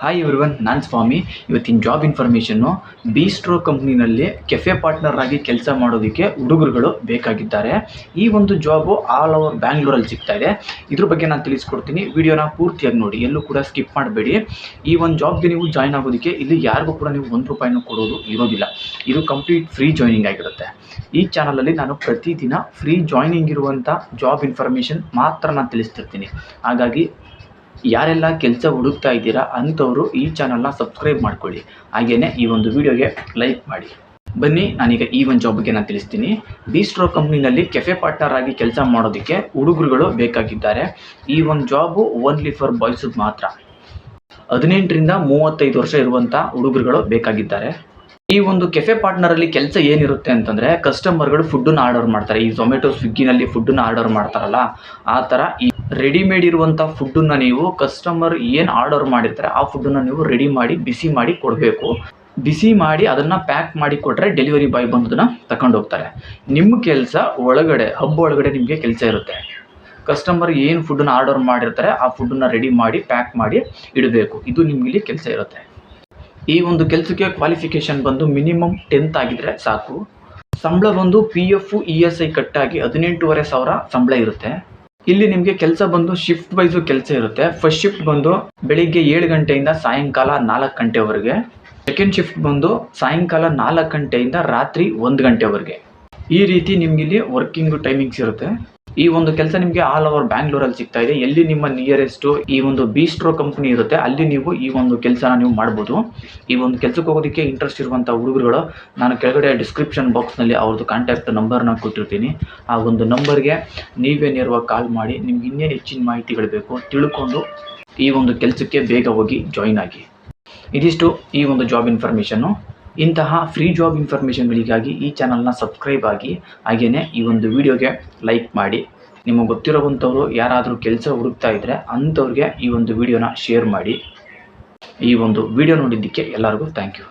Hi everyone ನಾನು ಸ್ವಾಮಿ. ಇವತ್ತಿನ ಜಾಬ್ ಇನ್ಫಾರ್ಮೇಷನ್ನು ಬೀಸ್ಟ್ರೋ ಕಂಪ್ನಿನಲ್ಲಿ ಕೆಫೆ ಪಾರ್ಟ್ನರ್ ಆಗಿ ಕೆಲಸ ಮಾಡೋದಕ್ಕೆ ಹುಡುಗರುಗಳು ಬೇಕಾಗಿದ್ದಾರೆ. ಈ ಒಂದು ಜಾಬು ಆಲ್ ಓವರ್ ಬ್ಯಾಂಗ್ಳೂರಲ್ಲಿ ಸಿಗ್ತಾ ಇದೆ. ಇದ್ರ ಬಗ್ಗೆ ನಾನು ತಿಳಿಸ್ಕೊಡ್ತೀನಿ. ವಿಡಿಯೋನ ಪೂರ್ತಿಯಾಗಿ ನೋಡಿ. ಎಲ್ಲೂ ಕೂಡ ಸ್ಕಿಪ್ ಮಾಡಬೇಡಿ. ಈ ಒಂದು ಜಾಬ್ಗೆ ನೀವು ಜಾಯ್ನ್ ಆಗೋದಕ್ಕೆ ಇಲ್ಲಿ ಯಾರಿಗೂ ಕೂಡ ನೀವು ಒಂದು ರೂಪಾಯಿನೂ ಕೊಡೋದು ಇರೋದಿಲ್ಲ. ಇದು ಕಂಪ್ಲೀಟ್ ಫ್ರೀ ಜಾಯ್ನಿಂಗ್ ಆಗಿರುತ್ತೆ. ಈ ಚಾನಲಲ್ಲಿ ನಾನು ಪ್ರತಿದಿನ ಫ್ರೀ ಜಾಯ್ನಿಂಗ್ ಇರುವಂಥ ಜಾಬ್ ಇನ್ಫಾರ್ಮೇಷನ್ ಮಾತ್ರ ನಾನು ತಿಳಿಸ್ತಿರ್ತೀನಿ. ಹಾಗಾಗಿ ಯಾರೆಲ್ಲ ಕೆಲಸ ಹುಡುಕ್ತಾ ಇದ್ದೀರಾ ಅಂಥವರು ಈ ಚಾನಲ್ನ ಸಬ್ಸ್ಕ್ರೈಬ್ ಮಾಡ್ಕೊಳ್ಳಿ. ಹಾಗೆಯೇ ಈ ಒಂದು ವಿಡಿಯೋಗೆ ಲೈಕ್ ಮಾಡಿ. ಬನ್ನಿ, ನಾನೀಗ ಈ ಒಂದು ಜಾಬ್ ಬಗ್ಗೆ ನಾನು ತಿಳಿಸ್ತೀನಿ. ಬೀಸ್ಟ್ರೋ ಕಂಪ್ನಿನಲ್ಲಿ ಕೆಫೆ ಪಾರ್ಟ್ನರ್ ಆಗಿ ಕೆಲಸ ಮಾಡೋದಕ್ಕೆ ಹುಡುಗರುಗಳು ಬೇಕಾಗಿದ್ದಾರೆ. ಈ ಒಂದು ಜಾಬು ಓನ್ಲಿ ಫಾರ್ ಬಾಯ್ಸ್ ಮಾತ್ರ. ಹದಿನೆಂಟರಿಂದ ಮೂವತ್ತೈದು ವರ್ಷ ಇರುವಂಥ ಹುಡುಗರುಗಳು ಬೇಕಾಗಿದ್ದಾರೆ. ಈ ಒಂದು ಕೆಫೆ ಪಾರ್ಟ್ನರಲ್ಲಿ ಕೆಲಸ ಏನಿರುತ್ತೆ ಅಂತಂದರೆ ಕಸ್ಟಮರ್ಗಳು ಫುಡ್ಡನ್ನು ಆರ್ಡರ್ ಮಾಡ್ತಾರೆ. ಈ ಝೊಮ್ಯಾಟೊ ಸ್ವಿಗ್ಗಿನಲ್ಲಿ ಫುಡ್ಡನ್ನು ಆರ್ಡರ್ ಮಾಡ್ತಾರಲ್ಲ, ಆ ಥರ ಈ ರೆಡಿಮೇಡ್ ಇರುವಂಥ ಫುಡ್ಡನ್ನು ನೀವು ಕಸ್ಟಮರ್ ಏನು ಆರ್ಡರ್ ಮಾಡಿರ್ತಾರೆ, ಆ ಫುಡ್ಡನ್ನು ನೀವು ರೆಡಿ ಮಾಡಿ ಬಿಸಿ ಮಾಡಿ ಕೊಡಬೇಕು. ಬಿಸಿ ಮಾಡಿ ಅದನ್ನು ಪ್ಯಾಕ್ ಮಾಡಿ ಕೊಟ್ಟರೆ ಡೆಲಿವರಿ ಬಾಯ್ ಬಂದು ಅದನ್ನು ತಗೊಂಡು ಹೋಗ್ತಾರೆ. ನಿಮ್ಮ ಕೆಲಸ ಒಳಗಡೆ ಹಬ್ಬ ಒಳಗಡೆ ನಿಮಗೆ ಕೆಲಸ ಇರುತ್ತೆ. ಕಸ್ಟಮರ್ ಏನು ಫುಡ್ಡನ್ನು ಆರ್ಡರ್ ಮಾಡಿರ್ತಾರೆ, ಆ ಫುಡ್ಡನ್ನು ರೆಡಿ ಮಾಡಿ ಪ್ಯಾಕ್ ಮಾಡಿ ಇಡಬೇಕು. ಇದು ನಿಮಗಿಲ್ಲಿ ಕೆಲಸ ಇರುತ್ತೆ. ಈ ಒಂದು ಕೆಲಸಕ್ಕೆ ಕ್ವಾಲಿಫಿಕೇಷನ್ ಬಂದು ಮಿನಿಮಮ್ ಟೆಂತ್ ಆಗಿದ್ರೆ ಸಾಕು. ಸಂಬಳ ಬಂದು P F E S I ಕಟ್ಟಾಗಿ ಹದಿನೆಂಟೂವರೆ ಸಾವಿರ ಸಂಬಳ ಇರುತ್ತೆ. ಇಲ್ಲಿ ನಿಮಗೆ ಕೆಲಸ ಬಂದು ಶಿಫ್ಟ್ ವೈಸು ಕೆಲಸ ಇರುತ್ತೆ. ಫಸ್ಟ್ ಶಿಫ್ಟ್ ಬಂದು ಬೆಳಿಗ್ಗೆ ಏಳು ಗಂಟೆಯಿಂದ ಸಾಯಂಕಾಲ ನಾಲ್ಕು ಗಂಟೆವರೆಗೆ. ಸೆಕೆಂಡ್ ಶಿಫ್ಟ್ ಬಂದು ಸಾಯಂಕಾಲ ನಾಲ್ಕು ಗಂಟೆಯಿಂದ ರಾತ್ರಿ ಒಂದು ಗಂಟೆವರೆಗೆ. ಈ ರೀತಿ ನಿಮ್ಗೆ ಇಲ್ಲಿ ವರ್ಕಿಂಗ್ ಟೈಮಿಂಗ್ಸ್ ಇರುತ್ತೆ. ಈ ಒಂದು ಕೆಲಸ ನಿಮಗೆ ಆಲ್ ಓವರ್ ಬ್ಯಾಂಗ್ಳೂರಲ್ಲಿ ಸಿಗ್ತಾ ಇದೆ. ಎಲ್ಲಿ ನಿಮ್ಮ ನಿಯರೆಸ್ಟ್ ಈ ಒಂದು ಬೀಸ್ಟ್ರೋ ಕಂಪ್ನಿ ಇರುತ್ತೆ, ಅಲ್ಲಿ ನೀವು ಈ ಒಂದು ಕೆಲಸನ ನೀವು ಮಾಡ್ಬೋದು. ಈ ಒಂದು ಕೆಲಸಕ್ಕೆ ಹೋಗೋದಕ್ಕೆ ಇಂಟ್ರೆಸ್ಟ್ ಇರುವಂಥ ಹುಡುಗರುಗಳು, ನಾನು ಕೆಳಗಡೆ ಡಿಸ್ಕ್ರಿಪ್ಷನ್ ಬಾಕ್ಸ್ನಲ್ಲಿ ಅವ್ರದ್ದು ಕಾಂಟ್ಯಾಕ್ಟ್ ನಂಬರ್ನ ಕೊಟ್ಟಿರ್ತೀನಿ. ಆ ಒಂದು ನಂಬರ್ಗೆ ನೀವೇ ನೇರವಾಗಿ ಕಾಲ್ ಮಾಡಿ, ನಿಮ್ಗೆ ಇನ್ನೇ ಹೆಚ್ಚಿನ ಮಾಹಿತಿಗಳು ಬೇಕು. ತಿಳ್ಕೊಂಡು ಈ ಒಂದು ಕೆಲಸಕ್ಕೆ ಬೇಗ ಹೋಗಿ ಜಾಯಿನ್ ಆಗಿ. ಇದಿಷ್ಟು ಈ ಒಂದು ಜಾಬ್ ಇನ್ಫಾರ್ಮೇಷನ್ನು ಇಂತಹ ಫ್ರೀ ಜಾಬ್ ಇನ್ಫಾರ್ಮೇಷನ್ಗಳಿಗಾಗಿ ಈ ಚಾನಲ್ನ ಸಬ್ಸ್ಕ್ರೈಬ್ ಆಗಿ ಹಾಗೆಯೇ ಈ ಒಂದು ವಿಡಿಯೋಗೆ ಲೈಕ್ ಮಾಡಿ. ನಿಮಗೆ ಗೊತ್ತಿರೋವಂಥವ್ರು ಯಾರಾದರೂ ಕೆಲಸ ಹುಡುಕ್ತಾ ಇದ್ದರೆ ಅಂಥವ್ರಿಗೆ ಈ ಒಂದು ವಿಡಿಯೋನ ಶೇರ್ ಮಾಡಿ. ಈ ಒಂದು ವಿಡಿಯೋ ನೋಡಿದ್ದಕ್ಕೆ ಎಲ್ಲರಿಗೂ ಥ್ಯಾಂಕ್ ಯು